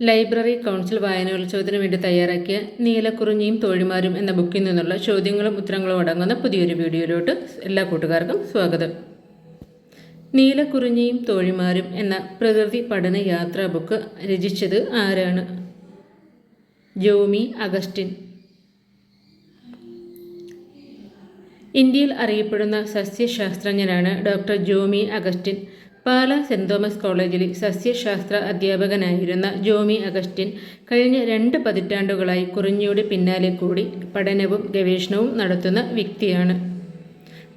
Library council വായനോത്സവത്തിന് വേണ്ടി തയ്യാറാക്കിയ നീലക്കുറിഞ്ഞിയും തോഴിമാരും എന്ന ബുക്കിൽ നിന്നുള്ള ചോദ്യങ്ങളും ഉത്തരങ്ങളും അടങ്ങുന്ന പുതിയൊരു വീഡിയോയിലോട്ട് എല്ലാ കൂട്ടുകാർക്കും സ്വാഗതം. നീലക്കുറിഞ്ഞിയും തോഴിമാരും എന്ന പ്രകൃതി പഠന യാത്രാ ബുക്ക് രചിച്ചത് ആരാണ്? ജോമി അഗസ്റ്റിൻ. ഇന്ത്യയിൽ അറിയപ്പെടുന്ന സസ്യശാസ്ത്രജ്ഞനാണ് doctor Jomy Augustine. Pala saint Thomas കോളേജിൽ സസ്യശാസ്ത്ര അധ്യാപകനായിരുന്ന ജോമി അഗസ്റ്റിൻ കഴിഞ്ഞ രണ്ട് പതിറ്റാണ്ടുകളായി കുറിഞ്ഞിയുടെ പിന്നാലെ കൂടി പഠനവും ഗവേഷണവും നടത്തുന്ന വ്യക്തിയാണ്.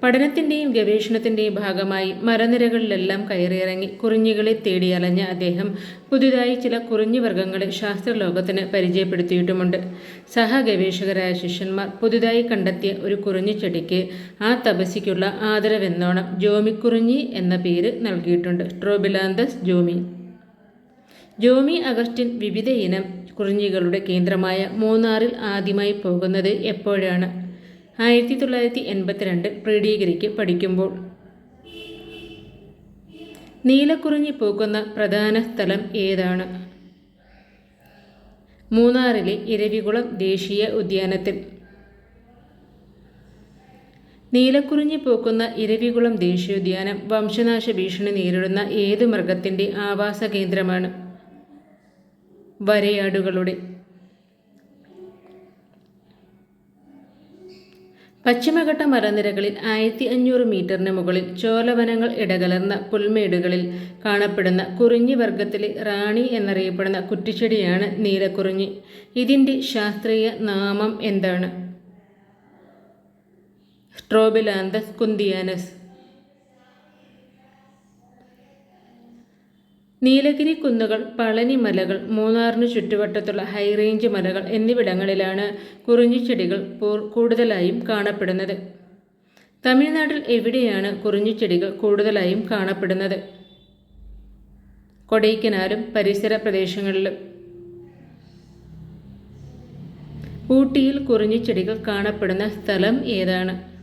പഠനത്തിന്റെയും ഗവേഷണത്തിന്റെയും ഭാഗമായി മരനിരകളിലെല്ലാം കയറിയിറങ്ങി കുറിഞ്ഞികളെ തേടി അലഞ്ഞ അദ്ദേഹം പുതുതായി ചില കുറിഞ്ഞി വർഗങ്ങളെ ശാസ്ത്രലോകത്തിന് പരിചയപ്പെടുത്തിയിട്ടുമുണ്ട്. സഹഗവേഷകരായ ശിഷ്യന്മാർ പുതുതായി കണ്ടെത്തിയ ഒരു കുറിഞ്ഞിച്ചെടിക്ക് ആ തപസ്സിക്കുള്ള ആദരവെന്നോണം ജോമിക്കുറിഞ്ഞി എന്ന പേര് നൽകിയിട്ടുണ്ട്. ട്രോബിലാന്തസ് ജോമി. ജോമി അഗസ്റ്റിൻ വിവിധ ഇനം കുറിഞ്ഞികളുടെ കേന്ദ്രമായ മൂന്നാറിൽ ആദ്യമായി പോകുന്നത് എപ്പോഴാണ്? ആയിരത്തി തൊള്ളായിരത്തി എൺപത്തിരണ്ട് പ്രീ ഡിഗ്രിക്ക് പഠിക്കുമ്പോൾ. നീലക്കുറിഞ്ഞി പൂക്കുന്ന പ്രധാന സ്ഥലം ഏതാണ്? മൂന്നാറിലെ ഇരവികുളം ദേശീയ ഉദ്യാനത്തിൽ. നീലക്കുറിഞ്ഞി പൂക്കുന്ന ഇരവികുളം ദേശീയോദ്യാനം വംശനാശ ഭീഷണി നേരിടുന്ന ഏത് മൃഗത്തിന്റെ ആവാസ കേന്ദ്രമാണ് വരയാടുകളുടെ പശ്ചിമഘട്ട മലനിരകളിൽ ആയിരത്തി അഞ്ഞൂറ് മീറ്ററിന് മുകളിൽ ചോലവനങ്ങൾ ഇടകലർന്ന പുൽമേടുകളിൽ കാണപ്പെടുന്ന കുറിഞ്ഞി വർഗത്തിലെ റാണി എന്നറിയപ്പെടുന്ന കുറ്റിച്ചെടിയാണ് നീലക്കുറിഞ്ഞി. ഇതിന്റെ ശാസ്ത്രീയ നാമം എന്താണ്? സ്ട്രോബിലാന്തസ് കുന്തിയാനസ്. നീലഗിരി കുന്നുകൾ പളനി മലകൾ മൂന്നാറിന് ചുറ്റുവട്ടത്തുള്ള ഹൈറേഞ്ച് മലകൾ എന്നിവിടങ്ങളിലാണ് കുറിഞ്ഞിച്ചെടികൾ കൂടുതലായും കാണപ്പെടുന്നത്. തമിഴ്നാട്ടിൽ എവിടെയാണ് കുറിഞ്ഞിച്ചെടികൾ കൂടുതലായും കാണപ്പെടുന്നത്? കൊടൈക്കനാലും പരിസര പ്രദേശങ്ങളിലും. ഊട്ടിയിൽ കുറിഞ്ഞിച്ചെടികൾ കാണപ്പെടുന്ന സ്ഥലം ഏതാണ്?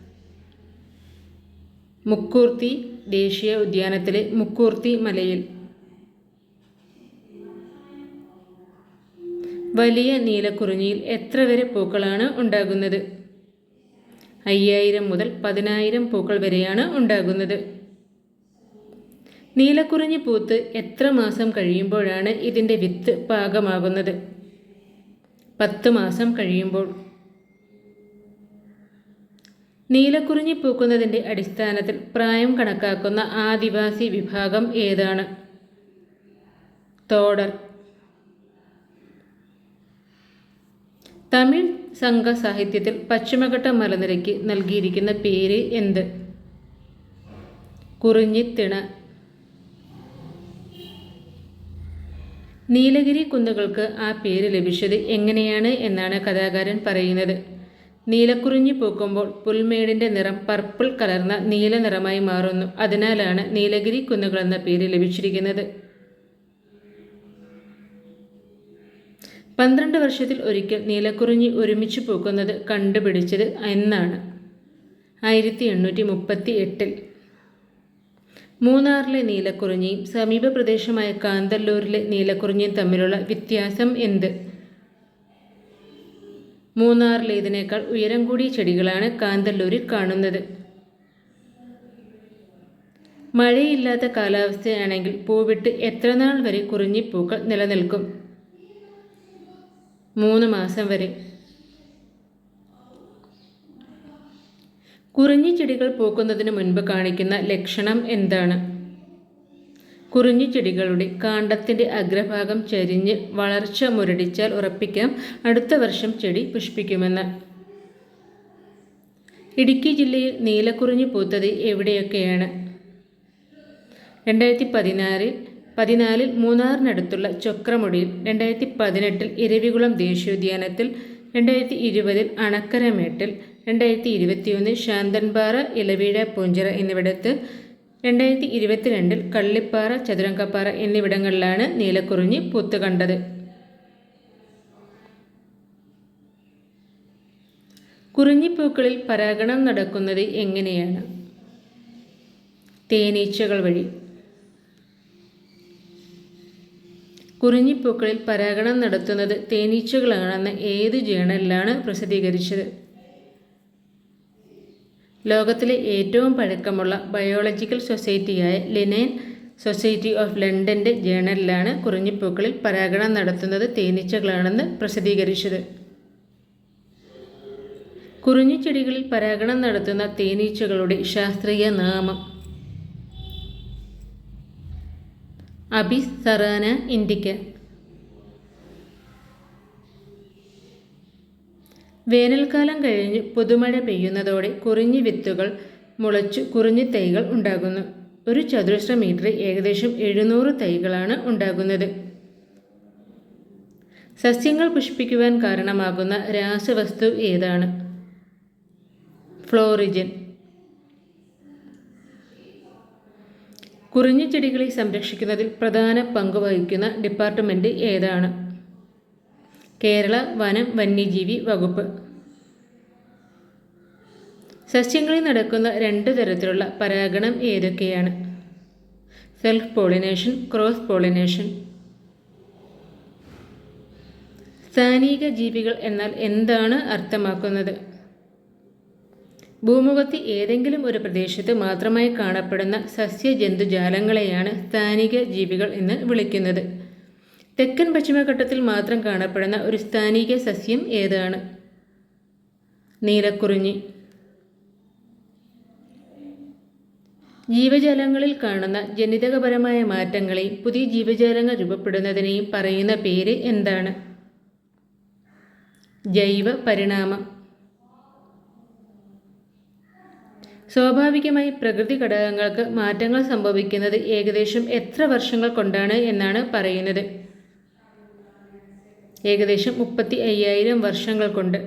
മുക്കൂർത്തി ദേശീയ ഉദ്യാനത്തിലെ മുക്കൂർത്തി മലയിൽ. വലിയ നീലക്കുറിഞ്ഞിയിൽ എത്ര വരെ പൂക്കളാണ് ഉണ്ടാകുന്നത്? അയ്യായിരം മുതൽ പതിനായിരം പൂക്കൾ വരെയാണ് ഉണ്ടാകുന്നത്. നീലക്കുറിഞ്ഞി പൂത്ത് എത്ര മാസം കഴിയുമ്പോഴാണ് ഇതിന്റെ വിത്ത് പാകമാകുന്നത്? പത്ത് മാസം കഴിയുമ്പോൾ. നീലക്കുറിഞ്ഞി പൂക്കുന്നതിന്റെ അടിസ്ഥാനത്തിൽ പ്രായം കണക്കാക്കുന്ന ആദിവാസി വിഭാഗം ഏതാണ്? തോടർ തമിഴ് സംഘ സാഹിത്യത്തിൽ പശ്ചിമഘട്ട മലനിരയ്ക്ക് നൽകിയിരിക്കുന്ന പേര് എന്ത്? കുറിഞ്ഞിത്തിണ. നീലഗിരി കുന്നുകൾക്ക് ആ പേര് ലഭിച്ചത് എങ്ങനെയാണ് എന്നാണ് കഥാകാരൻ പറയുന്നത്. നീലക്കുറിഞ്ഞി പൂക്കുമ്പോൾ പുൽമേടിന്റെ നിറം പർപ്പിൾ കലർന്ന നീല നിറമായി മാറുന്നു. അതിനാലാണ് നീലഗിരി കുന്നുകൾ എന്ന പേര് ലഭിച്ചിരിക്കുന്നത്. പന്ത്രണ്ട് വർഷത്തിൽ ഒരിക്കൽ നീലക്കുറിഞ്ഞി ഒരുമിച്ച് പൂക്കുന്നത് കണ്ടുപിടിച്ചത് എന്നാണ്. ആയിരത്തി എണ്ണൂറ്റി മുപ്പത്തി എട്ടിൽ മൂന്നാറിലെ നീലക്കുറിഞ്ഞിയും സമീപ പ്രദേശമായ കാന്തല്ലൂരിലെ നീലക്കുറിഞ്ഞിയും തമ്മിലുള്ള വ്യത്യാസം എന്ത്? മൂന്നാറിലെ ഇതിനേക്കാൾ ഉയരം കൂടിയ ചെടികളാണ് കാന്തല്ലൂരിൽ കാണുന്നത്. മഴയില്ലാത്ത കാലാവസ്ഥയാണെങ്കിൽ പൂവിട്ട് എത്ര നാൾ വരെ കുറിഞ്ഞിപ്പൂക്കൾ നിലനിൽക്കും? മൂന്ന് മാസം വരെ. കുറിഞ്ഞി ചെടികൾ പൂക്കുന്നതിന് മുൻപ് കാണിക്കുന്ന ലക്ഷണം എന്താണ്? കുറിഞ്ഞി ചെടികളുടെ കാണ്ടത്തിന്റെ അഗ്രഭാഗം ചരിഞ്ഞ് വളർച്ച മുരടിച്ചാൽ ഉറപ്പിക്കാം. അടുത്ത വർഷം ചെടി പുഷ്പിക്കുമെന്ന്. ഇടുക്കി ജില്ലയിൽ നീലക്കുറിഞ്ഞി പൂത്തത് എവിടെയൊക്കെയാണ്? രണ്ടായിരത്തി പതിനാറിൽ പതിനാലിൽ മൂന്നാറിനടുത്തുള്ള ചൊക്രമുടിയിൽ രണ്ടായിരത്തി പതിനെട്ടിൽ ഇരവികുളം ദേശീയോദ്യാനത്തിൽ രണ്ടായിരത്തി ഇരുപതിൽ അണക്കരമേട്ടിൽ രണ്ടായിരത്തി ഇരുപത്തിയൊന്നിൽ ശാന്തൻപാറ ഇലവീഴ പൂഞ്ചിറ എന്നിവിടത്ത് രണ്ടായിരത്തി ഇരുപത്തിരണ്ടിൽ കള്ളിപ്പാറ ചതുരംഗപ്പാറ എന്നിവിടങ്ങളിലാണ് നീലക്കുറിഞ്ഞി പൂത്ത് കണ്ടത്. കുറിഞ്ഞിപ്പൂക്കളിൽ പരാഗണം നടക്കുന്നത് എങ്ങനെയാണ്? തേനീച്ചകൾ വഴി. കുറിഞ്ഞിപ്പൂക്കളിൽ പരാഗണം നടത്തുന്നത് തേനീച്ചകളാണെന്ന് ഏത് ജേണലിലാണ് പ്രസിദ്ധീകരിച്ചത്? ലോകത്തിലെ ഏറ്റവും പഴക്കമുള്ള ബയോളജിക്കൽ സൊസൈറ്റിയായ ലിനൈൻ സൊസൈറ്റി ഓഫ് ലണ്ടന്റെ ജേണലിലാണ് കുറിഞ്ഞിപ്പൂക്കളിൽ പരാഗണം നടത്തുന്നത് തേനീച്ചകളാണെന്ന് പ്രസിദ്ധീകരിച്ചത്. കുറിഞ്ഞിച്ചെടികളിൽ പരാഗണം നടത്തുന്ന തേനീച്ചകളുടെ ശാസ്ത്രീയ നാമം സറാന ഇൻഡിക്ക വേനൽക്കാലം കഴിഞ്ഞ് പുതുമഴ പെയ്യുന്നതോടെ കുറിഞ്ഞി വിത്തുകൾ മുളച്ചു കുറിഞ്ഞി തൈകൾ ഉണ്ടാകുന്നു. ഒരു ചതുരശ്ര മീറ്ററിൽ ഏകദേശം എഴുന്നൂറ് തൈകളാണ് ഉണ്ടാകുന്നത്. സസ്യങ്ങൾ പുഷ്പിക്കുവാൻ കാരണമാകുന്ന രാസവസ്തു ഏതാണ്? ഫ്ലോറിജൻ. കുറിഞ്ഞി ചെടികളെ സംരക്ഷിക്കുന്നതിൽ പ്രധാന പങ്ക് വഹിക്കുന്ന ഡിപ്പാർട്ട്മെന്റ് ഏതാണ്? കേരള വനം വന്യജീവി വകുപ്പ്. സസ്യങ്ങളിൽ നടക്കുന്ന രണ്ട് തരത്തിലുള്ള പരാഗണം ഏതൊക്കെയാണ്? Self pollination cross pollination. സ്ഥാനിക ജീവികൾ എന്നാൽ എന്താണ് അർത്ഥമാക്കുന്നത്? ഭൂമുഖത്ത് ഏതെങ്കിലും ഒരു പ്രദേശത്ത് മാത്രമായി കാണപ്പെടുന്ന സസ്യജന്തുജാലങ്ങളെയാണ് സ്ഥാനിക ജീവികൾ എന്ന് വിളിക്കുന്നത്. തെക്കൻ പശ്ചിമഘട്ടത്തിൽ മാത്രം കാണപ്പെടുന്ന ഒരു സ്ഥാനിക സസ്യം ഏതാണ്? നീലക്കുറിഞ്ഞി. ജീവജാലങ്ങളിൽ കാണുന്ന ജനിതകപരമായ മാറ്റങ്ങളെയും പുതിയ ജീവജാലങ്ങൾ രൂപപ്പെടുന്നതിനെയും പറയുന്ന പേര് എന്താണ്? ജൈവ പരിണാമം. സ്വാഭാവികമായി പ്രകൃതി ഘടകങ്ങൾക്ക് മാറ്റങ്ങൾ സംഭവിക്കുന്നത് ഏകദേശം എത്ര വർഷങ്ങൾ കൊണ്ടാണ് എന്നാണ് പറയുന്നത്. ഏകദേശം മുപ്പത്തി അയ്യായിരം വർഷങ്ങൾ കൊണ്ട്.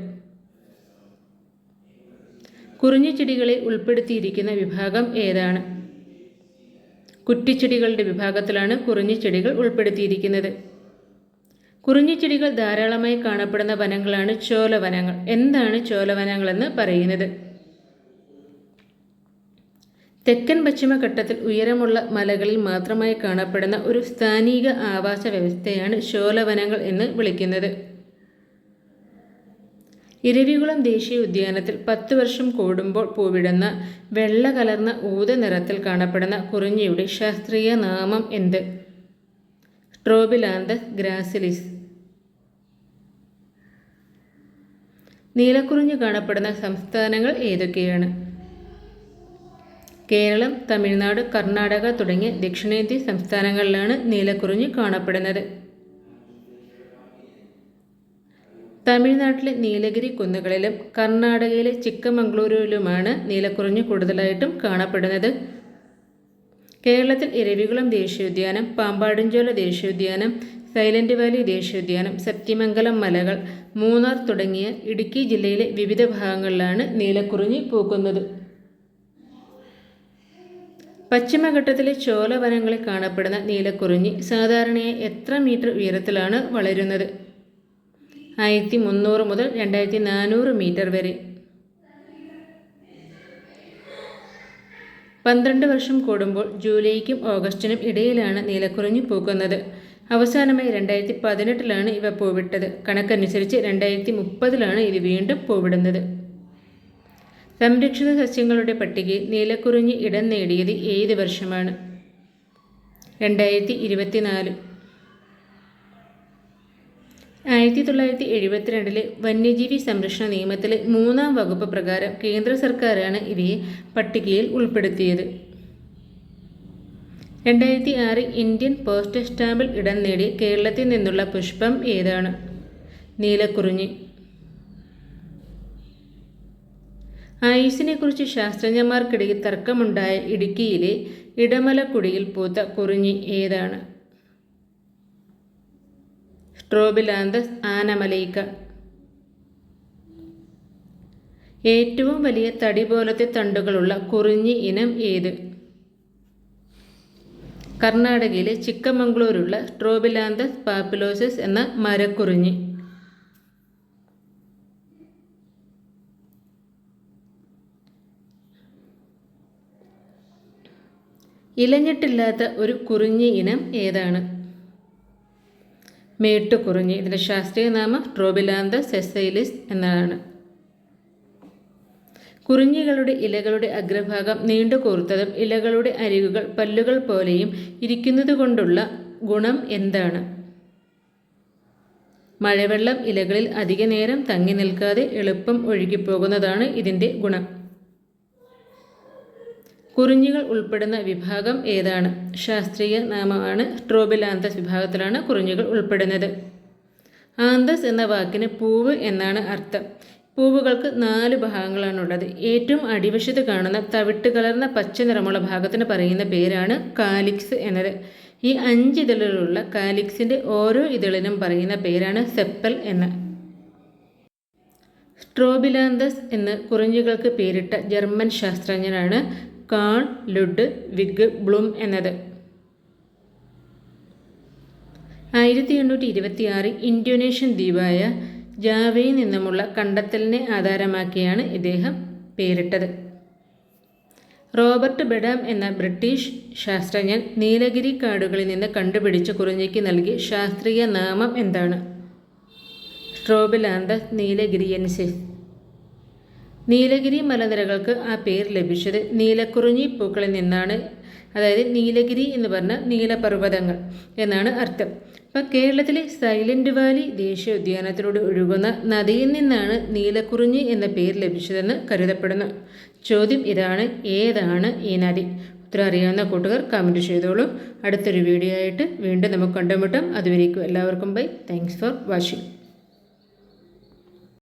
കുറിഞ്ഞിച്ചെടികളെ ഉൾപ്പെടുത്തിയിരിക്കുന്ന വിഭാഗം ഏതാണ്? കുറ്റിച്ചെടികളുടെ വിഭാഗത്തിലാണ് കുറിഞ്ഞിച്ചെടികൾ ഉൾപ്പെടുത്തിയിരിക്കുന്നത്. കുറിഞ്ഞിച്ചെടികൾ ധാരാളമായി കാണപ്പെടുന്ന വനങ്ങളാണ് ചോലവനങ്ങൾ. എന്താണ് ചോലവനങ്ങളെന്ന് പറയുന്നത്? തെക്കൻ പശ്ചിമഘട്ടത്തിൽ ഉയരമുള്ള മലകളിൽ മാത്രമായി കാണപ്പെടുന്ന ഒരു സ്ഥാനിക ആവാസ വ്യവസ്ഥയാണ് ശോലവനങ്ങൾ എന്ന് വിളിക്കുന്നത്. ഇരവികുളം ദേശീയ ഉദ്യാനത്തിൽ പത്ത് വർഷം കൂടുമ്പോൾ പൂവിടുന്ന വെള്ള കലർന്ന ഊത നിറത്തിൽ കാണപ്പെടുന്ന കുറിഞ്ഞിയുടെ ശാസ്ത്രീയ നാമം എന്ത്? ട്രോബിലാന്തസ് ഗ്രാസിലിസ്. നീലക്കുറിഞ്ഞ് കാണപ്പെടുന്ന സംസ്ഥാനങ്ങൾ ഏതൊക്കെയാണ്? കേരളം തമിഴ്നാട് കർണാടക തുടങ്ങിയ ദക്ഷിണേന്ത്യ സംസ്ഥാനങ്ങളിലാണ് നീലക്കുറിഞ്ഞ് കാണപ്പെടുന്നത്. തമിഴ്നാട്ടിലെ നീലഗിരി കുന്നുകളിലും കർണാടകയിലെ ചിക്കമംഗ്ലൂരുവിലുമാണ് നീലക്കുറിഞ്ഞ് കൂടുതലായിട്ടും കാണപ്പെടുന്നത്. കേരളത്തിൽ ഇരവികുളം ദേശീയോദ്യാനം പാമ്പാടിഞ്ചോല ദേശീയോദ്യാനം സൈലന്റ് വാലി ദേശീയോദ്യാനം സത്യമംഗലം മലകൾ മൂന്നാർ തുടങ്ങിയ ഇടുക്കി ജില്ലയിലെ വിവിധ ഭാഗങ്ങളിലാണ് നീലക്കുറിഞ്ഞി പൂക്കുന്നത്. പശ്ചിമഘട്ടത്തിലെ ചോലവനങ്ങളിൽ കാണപ്പെടുന്ന നീലക്കുറിഞ്ഞി സാധാരണയായി എത്ര മീറ്റർ ഉയരത്തിലാണ് വളരുന്നത്? ആയിരത്തി മുന്നൂറ് മുതൽ രണ്ടായിരത്തി നാനൂറ് മീറ്റർ വരെ. പന്ത്രണ്ട് വർഷം കൂടുമ്പോൾ ജൂലൈക്കും ഓഗസ്റ്റിനും ഇടയിലാണ് നീലക്കുറിഞ്ഞി പൂക്കുന്നത്. അവസാനമായി രണ്ടായിരത്തി പതിനെട്ടിലാണ് ഇവ പൂവിട്ടത്. കണക്കനുസരിച്ച് രണ്ടായിരത്തി മുപ്പതിലാണ് ഇത് വീണ്ടും പൂവിടുന്നത്. സംരക്ഷിത സസ്യങ്ങളുടെ പട്ടികയിൽ നീലക്കുറിഞ്ഞി ഇടം നേടിയത് ഏത് വർഷമാണ്? രണ്ടായിരത്തി ഇരുപത്തിനാല് ആയിരത്തി തൊള്ളായിരത്തി എഴുപത്തിരണ്ടിലെ വന്യജീവി സംരക്ഷണ നിയമത്തിലെ മൂന്നാം വകുപ്പ് പ്രകാരം കേന്ദ്ര സർക്കാരാണ് ഇവയെ പട്ടികയിൽ ഉൾപ്പെടുത്തിയത്. രണ്ടായിരത്തി ആറ് ഇന്ത്യൻ പോസ്റ്റ് സ്റ്റാമ്പിൽ ഇടം നേടി കേരളത്തിൽ നിന്നുള്ള പുഷ്പം ഏതാണ്? നീലക്കുറിഞ്ഞി. ആയുസിനെക്കുറിച്ച് ശാസ്ത്രജ്ഞന്മാർക്കിടയിൽ തർക്കമുണ്ടായ ഇടുക്കിയിലെ ഇടമലക്കുടിയിൽ പൂത്ത കുറിഞ്ഞി ഏതാണ്? സ്ട്രോബിലാന്തസ് ആനമലൈക്ക ഏറ്റവും വലിയ തടി പോലത്തെ തണ്ടുകളുള്ള കുറിഞ്ഞി ഇനം ഏത്? കർണാടകയിലെ ചിക്കമംഗ്ലൂരുള്ള സ്ട്രോബിലാന്തസ് പാപ്പിലോസിസ് എന്ന മരക്കുറിഞ്ഞി. ഇലഞ്ഞിട്ടില്ലാത്ത ഒരു കുറിഞ്ഞി ഇനം ഏതാണ്? മേട്ടുകുറിഞ്ഞി ഇതിന്റെ ശാസ്ത്രീയ നാമം ട്രോബിലാന്ത സെസൈലിസ് എന്നതാണ് കുറിഞ്ഞികളുടെ ഇലകളുടെ അഗ്രഭാഗം നീണ്ടു കൂർത്തതും ഇലകളുടെ അരികുകൾ പല്ലുകൾ പോലെയും ഇരിക്കുന്നത് കൊണ്ടുള്ള ഗുണം എന്താണ്? മഴവെള്ളം ഇലകളിൽ അധിക നേരം തങ്ങി നിൽക്കാതെ എളുപ്പം ഒഴുകിപ്പോകുന്നതാണ് ഇതിന്റെ ഗുണം. കുറിഞ്ഞികൾ ഉൾപ്പെടുന്ന വിഭാഗം ഏതാണ്? ശാസ്ത്രീയ നാമമാണ് ട്രോബിലാന്തസ് വിഭാഗത്തിലാണ് കുറിഞ്ഞികൾ ഉൾപ്പെടുന്നത്. ആന്തസ് എന്ന വാക്കിന് പൂവ് എന്നാണ് അർത്ഥം. പൂവുകൾക്ക് നാല് ഭാഗങ്ങളാണുള്ളത്. ഏറ്റവും അടിവശത്ത് കാണുന്ന തവിട്ട് കലർന്ന പച്ച നിറമുള്ള ഭാഗത്തിന് പറയുന്ന പേരാണ് കാലിക്സ് എന്നത്. ഈ അഞ്ച് ഇതളിലുള്ള കാലിക്സിന്റെ ഓരോ ഇതളിനും പറയുന്ന പേരാണ് സെപ്പൽ എന്ന്. സ്ട്രോബിലാന്തസ് എന്ന് കുറിഞ്ഞുകൾക്ക് പേരിട്ട ജർമ്മൻ ശാസ്ത്രജ്ഞനാണ് കാൾ ലുഡ് വിഗ് ബ്ലൂം എന്നത്. ആയിരത്തി എണ്ണൂറ്റി ഇരുപത്തിയാറിൽ ഇന്തോനേഷ്യൻ ദ്വീപായ ജാവയിൽ നിന്നുമുള്ള കണ്ടെത്തലിനെ ആധാരമാക്കിയാണ് ഇദ്ദേഹം പേരിട്ടത്. റോബർട്ട് ബെഡാം എന്ന ബ്രിട്ടീഷ് ശാസ്ത്രജ്ഞൻ നീലഗിരി കാടുകളിൽ നിന്ന് കണ്ടുപിടിച്ച കുറിഞ്ഞിക്ക് നൽകിയ ശാസ്ത്രീയ നാമം എന്താണ്? സ്ട്രോബിലാന്ത നീലഗിരിയൻസിസ് നീലഗിരി മലനിരകൾക്ക് ആ പേര് ലഭിച്ചത് നീലക്കുറിഞ്ഞി പൂക്കളിൽ നിന്നാണ്. അതായത് നീലഗിരി എന്ന് പറഞ്ഞ നീലപർവതങ്ങൾ എന്നാണ് അർത്ഥം. അപ്പം കേരളത്തിലെ സൈലന്റ് വാലി ദേശീയ ഉദ്യാനത്തിലൂടെ ഒഴുകുന്ന നദിയിൽ നിന്നാണ് നീലക്കുറിഞ്ഞി എന്ന പേര് ലഭിച്ചതെന്ന് കരുതപ്പെടുന്നു. ചോദ്യം ഇതാണ് ഏതാണ് ഈ നദി? ഉത്തരം അറിയാവുന്ന കൂട്ടുകാർ കമന്റ് ചെയ്തോളൂ. അടുത്തൊരു വീഡിയോ ആയിട്ട് വീണ്ടും നമുക്ക് കണ്ടുമുട്ടാം. അതുവരേക്കും എല്ലാവർക്കും ബൈ താങ്ക്സ് ഫോർ വാച്ചിങ്